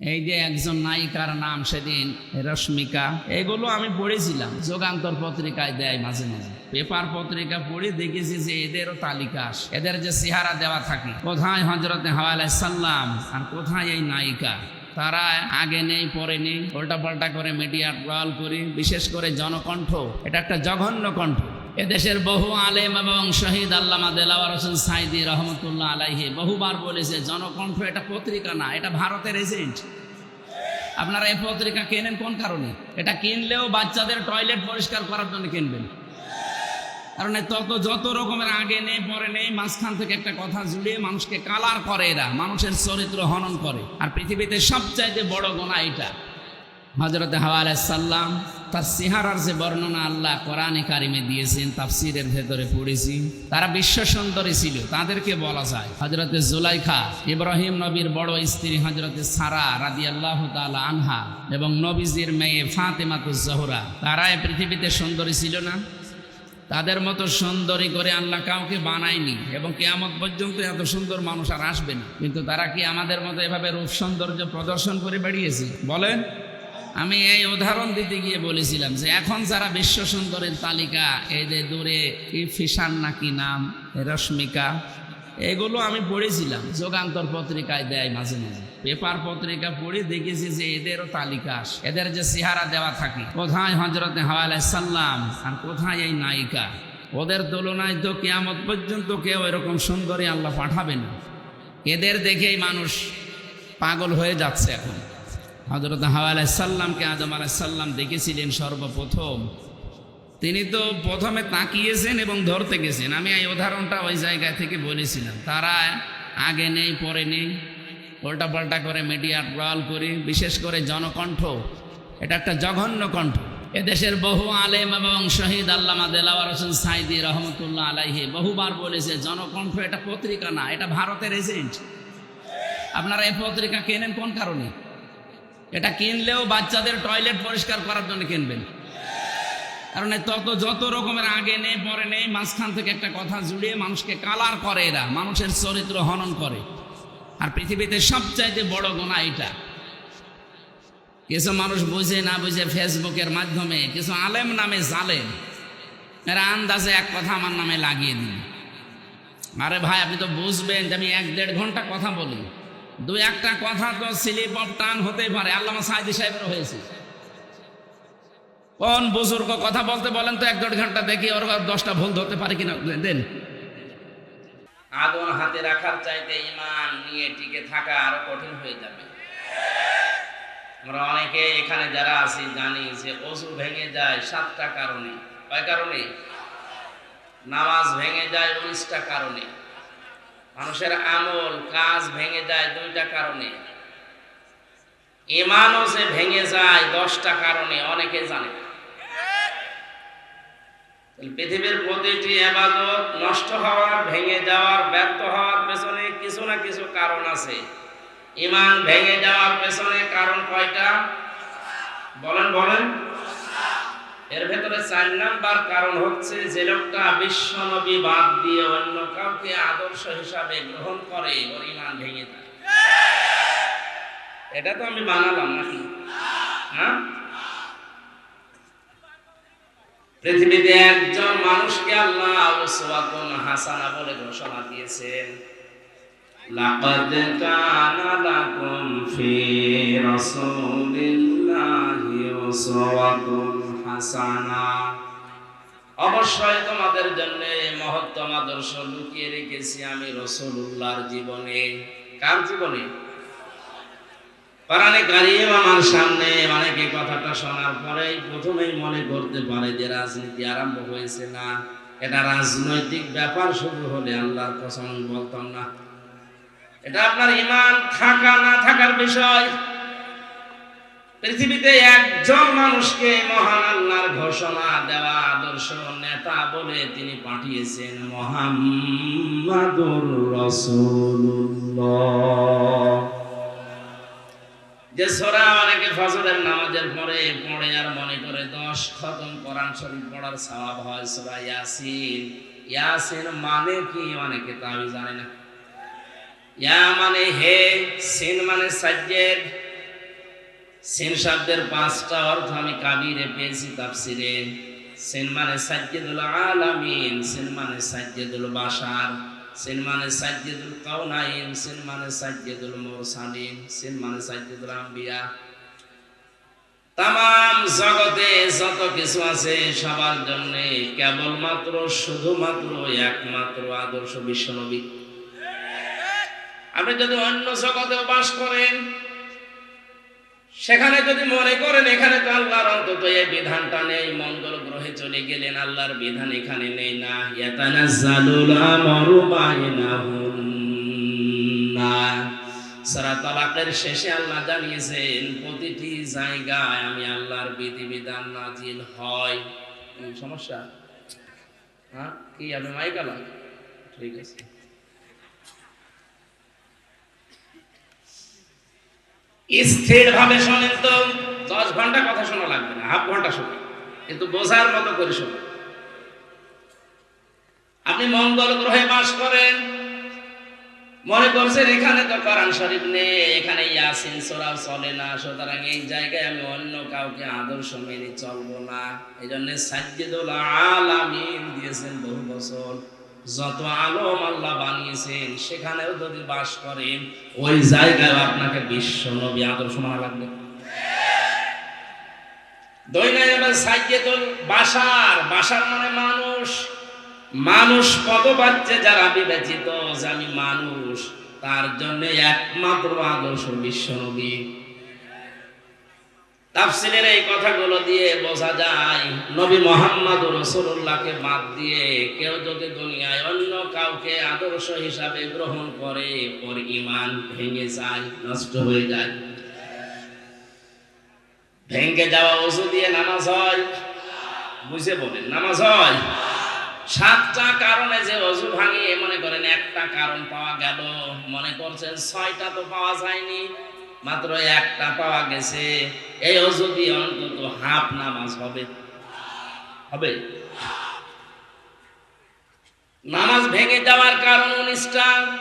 এই যে একজন নায়িকার নাম সেদিন রশ্মিকা, এগুলো আমি পড়েছিলাম। যোগান্তর পত্রিকায় দেয় মাঝে মাঝে। পেপার পত্রিকা পড়ে দেখেছি যে এদেরও তালিকা আসে। এদের যে চেহারা দেওয়া থাকে, কোথায় হজরত হাওয়া সাল্লাম আর কোথায় এই নায়িকা? তারা আগে নেই, পরে নেই, উল্টাপাল্টা করে মিডিয়া ট্রল করে, বিশেষ করে জনকণ্ঠ। এটা একটা জঘন্য কণ্ঠ। এদেশের বহু আলেম এবং শহীদ আল্লামা দেলাওয়ার হোসেন সাইদি রহমতুল্লাহ আলাইহি বহুবার বলেছে, জনকণ্ঠ এটা পত্রিকা না, এটা ভারতের এজেন্ট। আপনারা এই পত্রিকা কেনেন কোন কারণে? এটা কিনলেও বাচ্চাদের টয়লেট পরিষ্কার করার জন্য কিনবেন। কারণ তত, যত রকমের আগে নেই, পরে নেই, মাঝখান থেকে একটা কথা জুড়িয়ে মানুষকে কালার করে এরা, মানুষের চরিত্র হনন করে। আর পৃথিবীতে সবচাইতে বড় গোনা এটা। হজরত হাওয়া সাল্লাম তার সিহারার যে বর্ণনা আল্লাহ কোরআনে কারিমে দিয়েছেন, তাফসিরের ভেতরে পড়েছি, তারা বিশ্ব সুন্দরী ছিল, তাদেরকে বলা যায়। হজরতে জুলাইখা, ইব্রাহিম নবীর বড় স্ত্রী হজরতে সারা রাদি আল্লাহ আনহা এবং নবীজির মেয়ে ফাতেমাতুজ জহরা, তারা এ পৃথিবীতে সুন্দরী ছিল না? তাদের মতো সুন্দরী করে আল্লাহ কাউকে বানায়নি এবং কেয়ামত পর্যন্ত এত সুন্দর মানুষ আর আসবে না। কিন্তু তারা কি আমাদের মতো এভাবে রূপ সৌন্দর্য প্রদর্শন করে বেরিয়েছে বলেন। আমি এই উদাহরণ দিতে গিয়ে বলেছিলাম যে এখন যারা বিশ্ব সুন্দরের তালিকা যে দূরে কি ফিসান নাকি নাম রশ্মিকা, এগুলো আমি পড়েছিলাম, যোগান্তর পত্রিকায় দেয় মাঝে মাঝে। পেপার পত্রিকা পড়ে দেখেছি যে এদেরও তালিকা আসে। এদের যে চেহারা দেওয়া থাকে। কোথায় হজরত হাওয়া সাল্লাম আর কোথায় এই নায়িকা? ওদের তুলনায় তো কেয়ামত পর্যন্ত কেউ এরকম সুন্দরী আল্লাহ পাঠাবে না। এদের দেখেই মানুষ পাগল হয়ে যাচ্ছে এখন। হজরত হাওয়া সাল্লামকে আদম আলাইসাল্লাম দেখেছিলেন সর্বপ্রথম। তিনি তো প্রথমে তাকিয়েছেন এবং ধরতে গেছেন। আমি এই উদাহরণটা ওই জায়গা থেকে বলেছিলাম। তারা আগে নেই, পরে নেই। উল্টাপাল্টা করে মিডিয়া ট্রল করে, বিশেষ করে জনকণ্ঠ। এটা একটা জঘন্য কণ্ঠ। এদেশের বহু আলেম এবং শহীদ আল্লামা দেলাওয়ার হোসেন সাইদি রহমতুল্লাহ আলাইহি বহুবার বলেছে, জনকণ্ঠ এটা পত্রিকা না, এটা ভারতের এজেন্ট। আপনারা এই পত্রিকা কেনেন, কোন কারণে? এটা কিনলেও বাচ্চাদের টয়লেট পরিষ্কার করার জন্য কিনবেন। কারণ তত যত রকমের আগে নেই, পরে নেই, মাঝখান থেকে একটা কথা জুড়িয়ে মানুষকে কালার করে এরা, মানুষের চরিত্র হনন করে। আর পৃথিবীতে সবচাইতে বড় গোনা এটা কিছু মানুষ বুঝে না বুঝে ফেসবুকের মাধ্যমে, কিছু আলেম নামে জালেম। এরা আন্দাজে এক কথা আমার নামে লাগিয়ে দিন আরে ভাই, আপনি তো বুঝবেন যে আমি এক দেড় ঘণ্টা কথা বলি। দু একটা কথা তো স্লিপ অফ টান হতেই পারে। আল্লামা সাইদি সাহেবের হয়েছে। কোন বুজুর্গ কথা বলতে বলেন তো এক দেড় ঘণ্টা দেখি ওর দশটা ভুল ধরতে পারে কিনা দেন। আগুন হাতে রাখার চাইতে ইমান নিয়ে টিকে থাকা আরও কঠিন হয়ে যাবে। আমরা অনেকে এখানে যারা আছি জানি যে অজু ভেঙে যায় সাতটা কারণে। কয় কারণে? নামাজ ভেঙে যায় উনিশটা কারণে। মানুষের আমল, কাজ ভেঙে যায় দুইটা কারণে। ইমানও যে ভেঙে যায় দশটা কারণে, অনেকে জানে পৃথিবীর প্রতিটি আবাদত নষ্ট হওয়ার, ভেঙে যাওয়ার ব্যর্থ হওয়ার পেছনে কিছু না কিছু কারণ আছে। ইমান ভেঙে যাওয়ার পেছনে কারণ কয়টা? বলেন বলেন। এর ভেতরে চার নাম্বার কারণ হচ্ছে যে লোকটা বিশ্ব নবী বাদ দিয়ে অন্য কাউকে আদর্শ হিসাবে গ্রহণ করে, ওর ইমান ভেঙে যায়। এটা তো আমি বানালাম নাকি? হ্যাঁ? পৃথিবীতে একজন মানুষকে আল্লাহ উসওয়াতুন হাসানা বলে ঘোষণা দিয়েছেন। লাকাদ কানা লাকুম ফি রাসূলিল্লাহি উসওয়াতুন হাসানা অবশ্যই তোমাদের জন্য মহত্তম আদর্শ লুকিয়ে রেখেছি আমি রসুল্লাহর জীবনে। কার জীবনে? আমার সামনে অনেকে কথাটা শোনার পরেই প্রথমেই মনে করতে পারে যে রাজনীতি আরম্ভ হয়েছে না। এটা রাজনৈতিক ব্যাপার শুরু হলে আল্লাহর কসম বলতাম না। এটা আপনার ইমান থাকা না থাকার বিষয়। পৃথিবীতে একজন মানুষকে মহান আল্লাহর ঘোষণা দেওয়া আদর্শ নেতা বলে তিনি পাঠিয়েছেন মোহাম্মদুর যে সোরা অনেকে ফজরের নামাজের পরে পড়ে আর মনে করে দশ খতম কোরআন শরীফ পড়ার সওয়াব হয় সোরা ইয়াসিন। ইয়াসিন মানে কি অনেকে তা আমি জানে না। ইয়া মানে হে, সিন মানে সাজ্জেদ। সেন শব্দের পাঁচটা অর্থ আমি কাবিরে পেয়েছি তাফসিরে। সেন মানে সাজ্জেদুল আলামিন, সেন মানে সাজ্জেদুল বাশার, সেন মানে সাজ্জেদুল কাউনাইন সেন মানে সাজ্জেদুল মুরসালিন, সেন মানে সাজ্জেদুল আম্বিয়া। তাম জগতে যত কিছু আছে সবার জন্য কেবলমাত্র, শুধুমাত্র একমাত্র আদর্শ বিশ্বনবী। আপনি যদি অন্য জগতেও বাস করেন সেখানে যদি মনে করেন এখানে তো আল্লাহর অন্তত এই বিধানটা নেই, মঙ্গল গ্রহে চলে গেলেন, আল্লাহর বিধান এখানে নেই। না সারা তালাকের শেষে আল্লাহ জানিয়েছেন, প্রতিটি জায়গায় আমি আল্লাহর বিধিবিধান নাজিল হয়। সমস্যা? হ্যাঁ কি আপনি মাইকালা ঠিক আছে। স্থির ভাবে শোনেন তো, দশ ঘণ্টা কথা শোনা লাগবে না, হাফ ঘণ্টা শোনা কিন্তু বোঝার মতো করে শোনেন। আপনি মঙ্গল গ্রহে বাস করেন, মনে করছেন এখানে তো কোরআন শরীফ নেই, এখানে ইয়াসিন সোরাও চলে না, সুতরাং এই জায়গায় আমি অন্য কাউকে আদর্শ মেনে চলবো না। এই জন্য সাজ্জিদুল আলামিন দিয়েছেন বহু বছর। যত আলম আল্লাহ বানিয়েছেন, সেখানেও যদি বাস করেন, ওই জায়গায় আপনাকে বিশ্ব নবী আদর্শ মানা লাগবে। মানে মানুষ। মানুষ আমি মানুষ, তার জন্য একমাত্র আদর্শ বিশ্বনবী তাফসিলের এই কথাগুলো দিয়ে বোঝা যায়, নবী মোহাম্মদ রসুল্লাহকে বাদ দিয়ে কেউ যদি দুনিয়ায় অন্য কাউকে আদর্শ হিসাবে গ্রহণ করে, ওর ইমান ভেঙে যায়, নষ্ট হয়ে যায়। ভেঙে যাওয়া ওষুধ দিয়ে নামাজ হয়। বুঝে বলেন, নামাজ হয়। সাতটা কারণে যে অজু ভাঙিয়ে মনে করেন একটা কারণ পাওয়া গেল, মনে করছেন ছয়টা তো পাওয়া যায়নি। মাত্র একটা পাওয়া গেছে। এই অজু দিয়ে অন্তত হাফ নামাজ হবে। হবে। নামাজ ভেঙে যাওয়ার কারণ উনিশটা।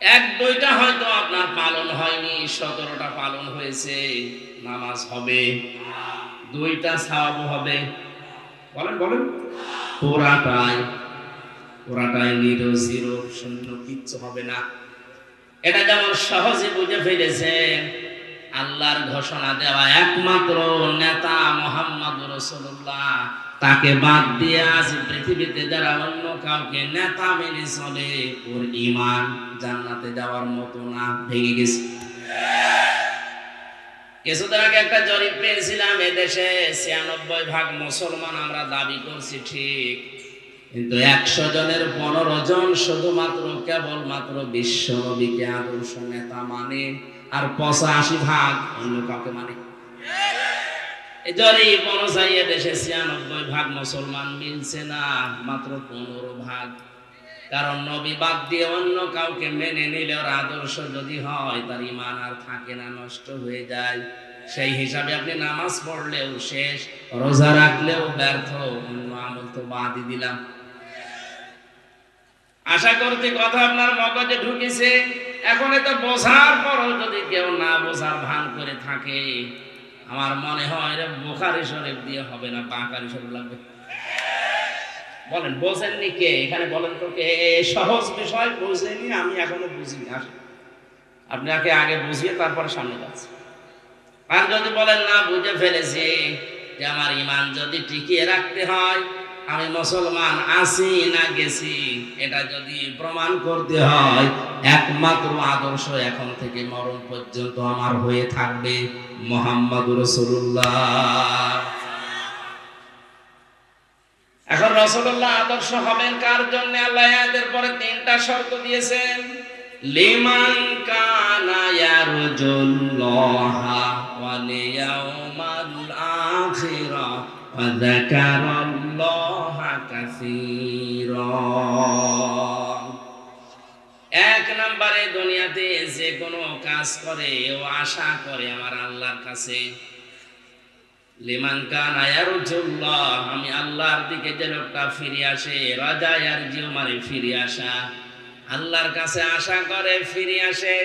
এক দুইটা হয়তো আপনার পালন হয়নি, সতেরোটা পালন হয়েছে, নামাজ হবে। দুইটা সাহাব হবে। বলেন বলেন। পুরাটাই পুরাটাই নিরো জিরো, শূন্য, কিচ্ছু হবে না। এটা যেমন সহজে বুঝে ফেলেছে আল্লাহর ঘোষণা দেওয়া একমাত্র নেতা মোহাম্মদ রসুল্লাহ তাকে বাদ দিয়ে আজ পৃথিবীতে যারা অন্য কাউকে নেতা মেনে চলে, ওর ইমান জান্নাতে যাওয়ার মতো না। ভেঙে গেছে। কিছুদিন আগে একটা জরিপ পেয়েছিলাম, এদেশে ছিয়ানব্বই ভাগ মুসলমান আমরা দাবি করছি, ঠিক। কিন্তু একশো জনের পনেরো জন শুধুমাত্র কেবলমাত্র বিশ্ব নবীকে আদর্শ নেতা মানে আর পঁচাশি ভাগ অন্য কাউকে মানে। মেনে হয় হয়ে আপনি নামাজ পড়লেও শেষ, রোজা রাখলেও ব্যর্থ, অন্য আমল তো বাদই দিলাম। আশা করতে কথা আপনার মগজে ঢুকেছে। এখন তো বোঝার পরও যদি কেউ না বোঝার ভান করে থাকে, আমার মনে হয় রে বোখারি শরীফ দিয়ে হবে না, বাঁকারি শরীফ লাগবে। বলেন, বোঝেননি কে? এখানে বলেন তো কে? সহজ বিষয় বোঝেনি আমি এখনও বুঝিনি। আসেন। আপনাকে আগে বুঝিয়ে তারপরে সামনে যাচ্ছে। আর যদি বলেন, না, বুঝে ফেলেছি যে আমার ইমান যদি টিকিয়ে রাখতে হয় আমি মুসলমান আছি না গেছি, এটা যদি প্রমাণ করতে হয়, একমাত্র আদর্শ এখন থেকে মরণ পর্যন্ত আমার হয়ে থাকবে মোহাম্মদ রসুল্লাহ এখন রসুল্লাহ আদর্শ হবেন কার জন্য? আল্লাহ এদের পরে তিনটা শর্ত দিয়েছেন। লিমান কানা ইয়ারজুল্লাহা ওয়াল আখিরা ওয়া যাকারাল্লাহা কাসীরা। এক নম্বরে দুনিয়াতে যে কোনো কাজ করে, ও আশা করে আমার আল্লাহর কাছে। আমি আল্লাহর দিকে যে লোকটা ফিরে আসে, রাজা আর জিও মানে ফিরে আসা। আল্লাহর কাছে আশা করে ফিরে আসে।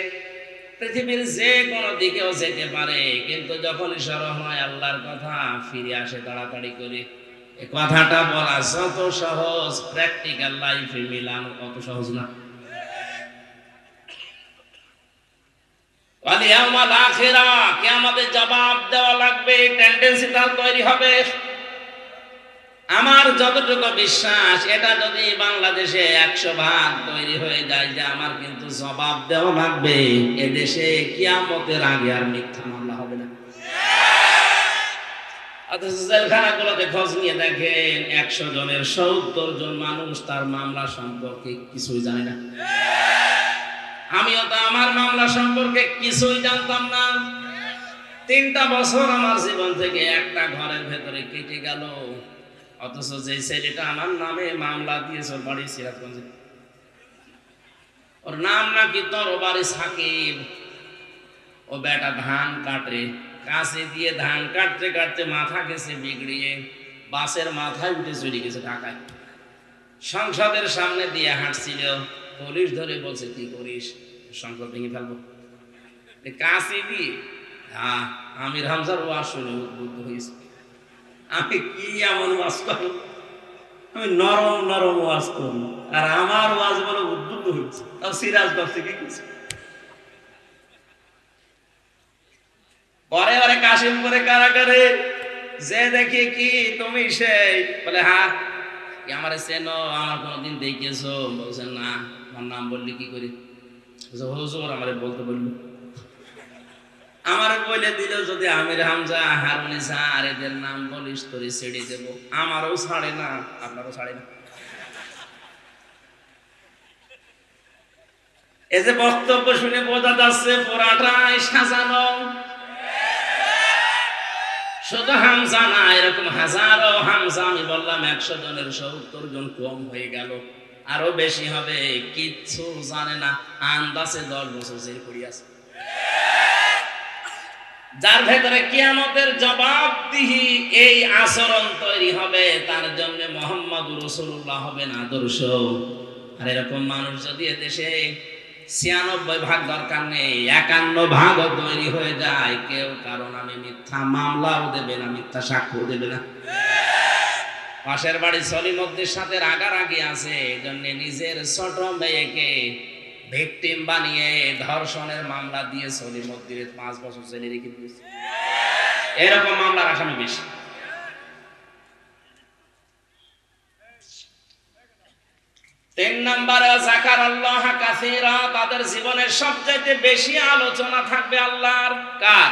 পৃথিবীর যে কোনো দিকেও যেতে পারে, কিন্তু যখনই স্মরণ হয় আল্লাহর কথা, ফিরে আসে তাড়াতাড়ি করে। কথাটা বলা যত সহজ প্র্যাকটিক্যাল লাইফে মিলানো কত সহজ না। আমার যতটুকু বিশ্বাস, এটা যদি বাংলাদেশে একশো ভাগ তৈরি হয়ে যায়, যে আমার কিন্তু জবাব দেওয়া লাগবে, এদেশে কিয়ামতের আগে আর মিথ্যা একশো জনের সত্তর জন মানুষ তার মামলা সম্পর্কে কিছুই না। আমিও তো আমার মামলা সম্পর্কে কিছুই জানতাম না। তিনটা বছর আমার জীবন থেকে একটা ঘরের ভেতরে কেটে গেল। অথচ যে ছেলেটা আমার নামে মামলা দিয়েছে, ওর বাড়ি সিরাজগঞ্জে। ওর নাম নাকি তোর বাড়ি সাকিব। ও বেটা ধান কাটে। কাছে দিয়ে ধান কাটতে কাটতে মাথা গেছে বিগড়িয়ে বাসের মাথায় উঠে চলে গেছে ঢাকায়। সংসদের সামনে দিয়ে হাঁটছিল, পুলিশ ধরে বলছে, কি করিস? সংসদ ভেঙে ফেলব। কাছে দিয়ে হ্যাঁ আমির হামজার ওয়াজ শুনে উদ্বুদ্ধ হয়েছে। আমি কি এমন ওয়াজ করব? আমি নরম নরম ওয়াজ করব। আর আমার ওয়াজ বলে উদ্বুদ্ধ হয়েছে। তাও সিরাজ বাপ থেকে কিছু পরে ওরে কাশিমপুরে কারাগারে যে দেখি কি তুমি সেই বলে হ্যাঁ আমার চেনো আমার কোনোদিন দেখেছ বলছেন না আমার নাম বললি কি করি? বলছে, হুজুর আমারে বলতে বলল। আমার বলে দিল যদি আমির হামজা হারুনিসা আর এদের নাম বলিস তোরে ছেড়ে দেবো। আমারও ছাড়ে না আপনারও ছাড়ে না। এই যে বক্তব্য শুনে বোঝা যাচ্ছে পুরাটাই সাজানো। শুধু হামজা না, এরকম হাজারো হামজা, আমি বললাম একশো জনের সত্তর জন কম হয়ে গেল। আরও বেশি হবে, কিচ্ছু জানে না, আন্দাজে দশ বছর জেল করিয়াছে যার ভেতরে কিয়ামতের জবাবদিহি এই আচরণ তৈরি হবে, তার জন্য মোহাম্মদ রসুল্লাহ হবেন আদর্শ। আর এরকম মানুষ যদি এদেশে ছিয়ানব্বই ভাগ দরকার নেই, একান্ন ভাগও তৈরি হয়ে যায়। কেউ কারণ আমি মিথ্যা মামলাও দেবে না, মিথ্যা সাক্ষ্য দেবে না। পাশের বাড়ি সলিমদ্দির সাথে রাগারাগি আছে এই জন্য নিজের ছোট মেয়েকে ভিকটিম বানিয়ে ধর্ষণের মামলা দিয়ে সলিমদ্দির পাঁচ বছর জেলে রেখে দিয়েছে। এরকম মামলার আসামি বেশি। তিন নম্বরে জাকার আল্লাহ কাসিরা তাদের জীবনের সবচাইতে বেশি আলোচনা থাকবে আল্লাহর কার?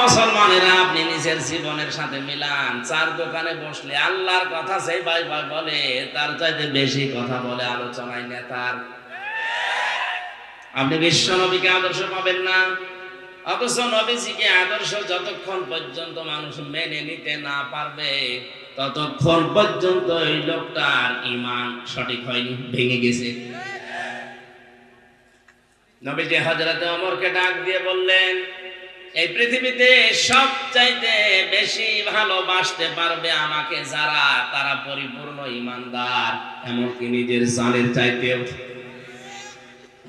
মুসলমানেরা, আপনি নিজের জীবনের সাথে মিলান। চার দোকানে বসলে আল্লাহর কথা সেই ভাই ভাই বলে, তার চাইতে বেশি কথা বলে আলোচনায় নেতার। আপনি বিশ্ব নবীকে আদর্শ পাবেন না। অথচ নবীজিকে আদর্শ যতক্ষণ পর্যন্ত মানুষ মেনে নিতে না পারবে ততক্ষণ পর্যন্ত এই লোকটার ইমান সঠিক হয়নি, ভেঙে গেছে। নবীজি হজরতে অমরকে ডাক দিয়ে বললেন, এই পৃথিবীতে সবচাইতে বেশি ভালোবাসতে পারবে আমাকে যারা, তারা পরিপূর্ণ ইমানদার এমনকি নিজের জানের চাইতেও।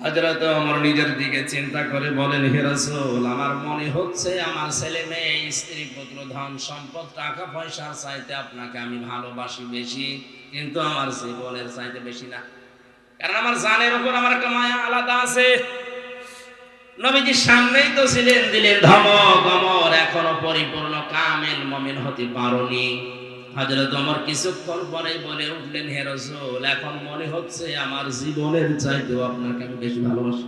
হজরত আমার নিজের দিকে চিন্তা করে বলেন, হে রাসূল, আমার মনে হচ্ছে আমার ছেলে মেয়ে, স্ত্রী, পুত্র, ধন সম্পদ, টাকা পয়সার চাইতে আপনাকে আমি ভালোবাসি বেশি, কিন্তু আমার জীবনের চাইতে বেশি না। কারণ আমার জানের উপর আমার একটা মায়া আলাদা আছে। নবীজির সামনেই তো ছিলেন দিলেন ধমক, অমর এখনও পরিপূর্ণ, কামেল মমিন হতে পারোনি। হজরত অমর কিছুক্ষণ পরে বলে উঠলেন, হে রসুল, এখন মনে হচ্ছে আমার জীবনের চাইতেও আপনাকে আমি বেশি ভালোবাসি।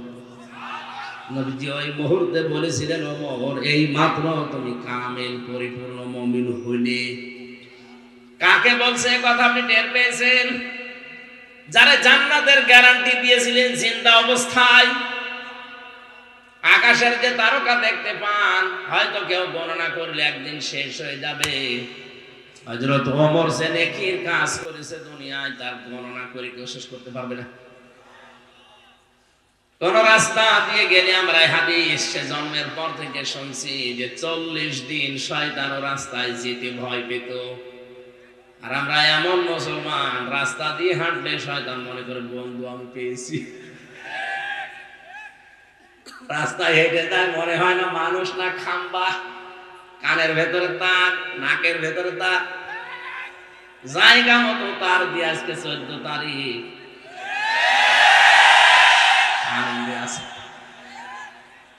কাকে বলছে কথা আপনি টের পেয়েছেন? যারা জান্নাতের গ্যারান্টি দিয়েছিলেন জিন্দা অবস্থায়, আকাশের যে তারকা দেখতে পান, হয়তো কেউ গণনা করলে একদিন শেষ হয়ে যাবে। হজরত ওমর সে নেকির কাজ করেছে দুনিয়ায়, তার গণনা করে কেউ শেষ করতে পারবে না। কোন রাস্তা দিয়ে গেলে আমরা হাদিস সে জন্মের পর থেকে শুনছি যে চল্লিশ দিন রাস্তায় যেতে ভয় পেত। আর আমরা এমন মুসলমান, রাস্তা দিয়ে হাঁটলে শয়তান মনে করে, বন্ধু, আমি পেয়েছি। রাস্তায় হেঁটে যায় মনে হয় না, মানুষ না খাম্বা। কানের ভেতরে তার নাকের ভেতরে তার জায়গা মতো তার দিয়ে আজকে চোদ্দ তারিখ।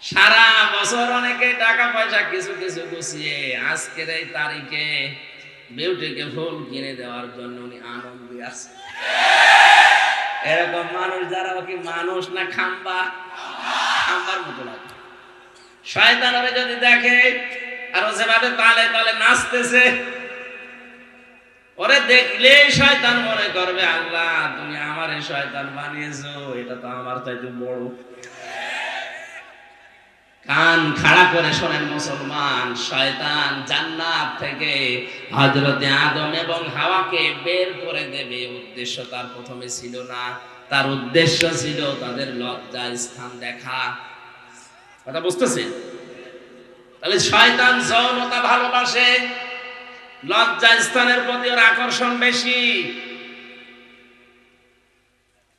সারা বছর অনেকে টাকা পয়সা কিছু কিছু গুছিয়ে আজকের এই তারিখে বিউটিকে ফুল কিনে দেওয়ার জন্য উনি আনন্দে আছে এরকম মানুষ যারা কি মানুষ না খাম্বা? খাম্বার মতো লাগে। শয়তানরে যদি দেখে আর ও যেভাবে তালে তালে নাচতেছে, ওরে দেখলেই শয়তান মনে করবে, আল্লাহ, তুমি আমারে শয়তান বানিয়েছো, এটা তো আমার চাইতে বড়। কান খাড়া করে শোনেন মুসলমান, শয়তান জান্নাত থেকে হজরতে আদম এবং হাওয়াকে বের করে দেবে, উদ্দেশ্য তার প্রথমে ছিল না, তার উদ্দেশ্য ছিল তাদের লজ্জা স্থান দেখা। কথা বুঝতেছেন? তাহলে শয়তান যৌনতা ভালোবাসে, লজ্জা স্থানের প্রতি ওর আকর্ষণ বেশি।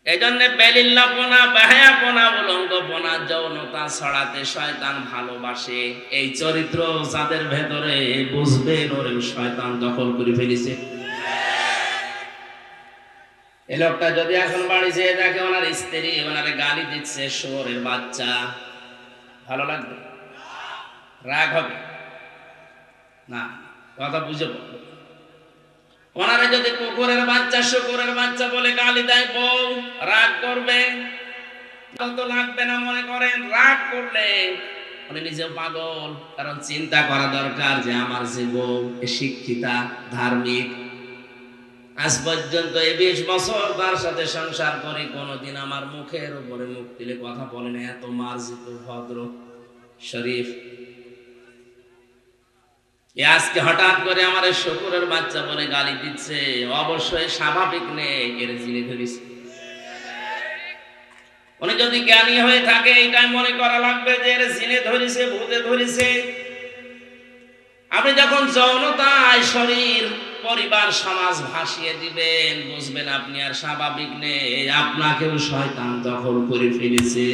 এই জন্য বেলিল্লাপনা, বেহায়াপনা, উলঙ্গপনা, যৌনতা ছড়াতে শয়তান ভালোবাসে। এই চরিত্র যাদের ভেতরে বুঝবেন ওরে শয়তান দখল করে ফেলেছে। এই লোকটা যদি এখন বাড়ি যেয়ে দেখে ওনার স্ত্রী, ওনারে গালি দিচ্ছে শোরের বাচ্চা, ভালো লাগবে? রাগ হবে। না, কথা বুঝে পড়ো। ওনারা যদি কুকুরের বাচ্চা, শুকুরের বাচ্চা বলে গালি দেয়, বউ রাগ করবে? লাগবে না মনে করেন, রাগ করলে। নিজেও পাগল, কারণ চিন্তা করা দরকার যে আমার যে বউ শিক্ষিতা, ধার্মিক। আজ পর্যন্ত এই বিশ বছর তার সাথে সংসার করে, কোনোদিন আমার মুখের উপরে মুখ দিলে কথা বলে না, এত মার্জিত, ভদ্র, শরীফ। আজকে হঠাৎ করে আমার শুকুরের বাচ্চা বলে গালি দিচ্ছে। অবশ্যই স্বাভাবিক নেই এর জিনে ধরিস। উনি যদি জ্ঞানী হয়ে থাকে, এটাই মনে করা লাগবে যে এর জিনে ধরিছে, ভূতে ধরিছে। আপনি যখন যৌনতায় শরীর, পরিবার, সমাজ ভাসিয়ে দিবেন, বুঝবেন আপনি আর স্বাভাবিক নেই আপনাকেও শয়তান দখল করে ফেলেছে।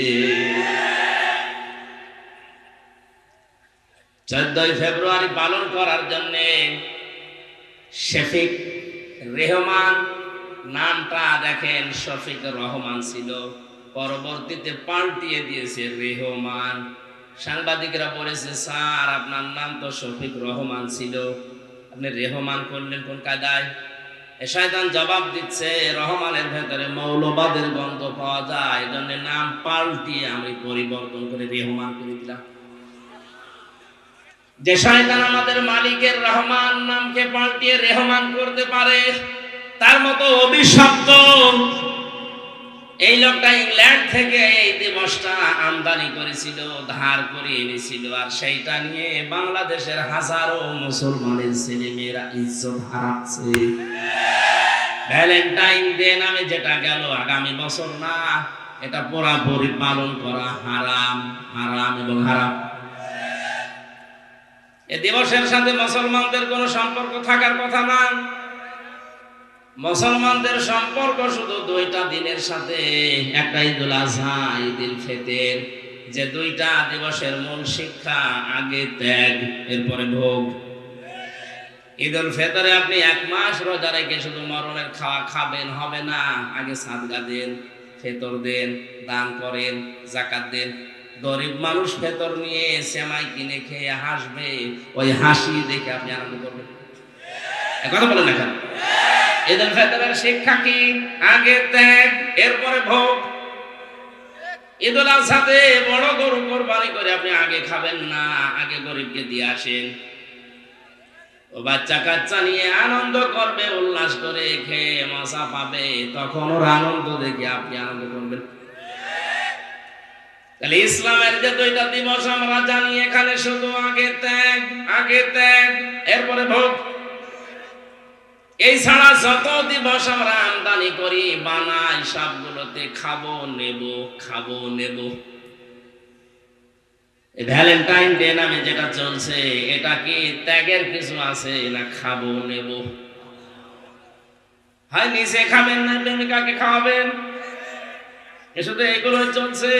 চোদ্দই ফেব্রুয়ারি পালন করার জন্য শেফিক রেহমান নামটা দেখেন শফিক রহমান ছিল। পরবর্তীতে পাল্টিয়ে দিয়েছে রেহমান। সাংবাদিকরা বলেছে, স্যার, আপনার নাম তো শফিক রহমান ছিল। আপনি রেহমান করলেন কোন কায়দায়? শয়তান জবাব দিচ্ছে, রহমানের ভেতরে মৌলবাদের গন্ধ পাওয়া যায়। এই জন্য নাম পাল্টিয়ে আমি পরিবর্তন করে রেহমান করে দিলাম। যে শয়তান আমাদের মালিকের রহমান নামকে পাল্টিয়ে রেহমান করতে পারে, তার মতো অভিশপ্ত। এই লোকটা ইংল্যান্ড থেকে এই দিবসটা আমদানি করেছিল, ধার করে এনেছিল, আর সেইটা নিয়ে বাংলাদেশের হাজারো মুসলমানের ছেলে মেয়েরা ইজ্জত হারাচ্ছে। ভ্যালেন্টাইন ডে নামে যেটা গেল, আগামী বছর না, এটা পুরাপুরি পালন করা হারাম হারাম এবং হারাম। এ দিবসের সাথে মুসলমানদের কোনো সম্পর্ক থাকার কথা না। মুসলমানদের সম্পর্ক শুধু দুইটা দিনের সাথে। একটা ঈদুল আজহা ঈদুল ফেতের, যে দুইটা দিবসের মূল শিক্ষা, আগে ত্যাগ, এরপরে ভোগ। ঈদুল ফেতরে আপনি এক মাস রোজা রেখে শুধু মরণের খাওয়া খাবেন, হবে না। আগে সাদগা দেন, ফেতর দেন, দান করেন জাকাত দেন। গরিব মানুষ ফেতর নিয়ে সেমাই কিনে খেয়ে হাসবে, ওই হাসি দেখে আপনি আনন্দ করবেন। কথা বলেন না কেন? ঈদুল ফিতরের শিক্ষা কি? আগে ত্যাগ, এরপরে ভোগ। ঈদুল আজহাতে বড় গরু কোরবানি করে আপনি আগে খাবেন না, আগে গরিবকে দিয়ে আসেন। ও বাচ্চা কাচ্চা নিয়ে আনন্দ করবে, উল্লাস করে খেয়ে মজা পাবে, তখন ওর আনন্দ দেখে আপনি আনন্দ করবেন। তাহলে ইসলামের যে দুইটা দিবস আমরা জানি, এখানে শুধু আগে ত্যাগ আগে ত্যাগ, এরপরে ভোগ। এই ছাড়া যত দিবস আমরা আমদানি করি, বানাই সবগুলোতে খাব, নেব খাব, নেব। ভ্যালেন্টাইন ডে নামে যেটা চলছে, এটা কি ত্যাগের কিছু আছে না খাব, নেব? হয় নিজে খাবেন না, প্রেমিকাকে খাওয়াবেন? শুধু এগুলোই চলছে।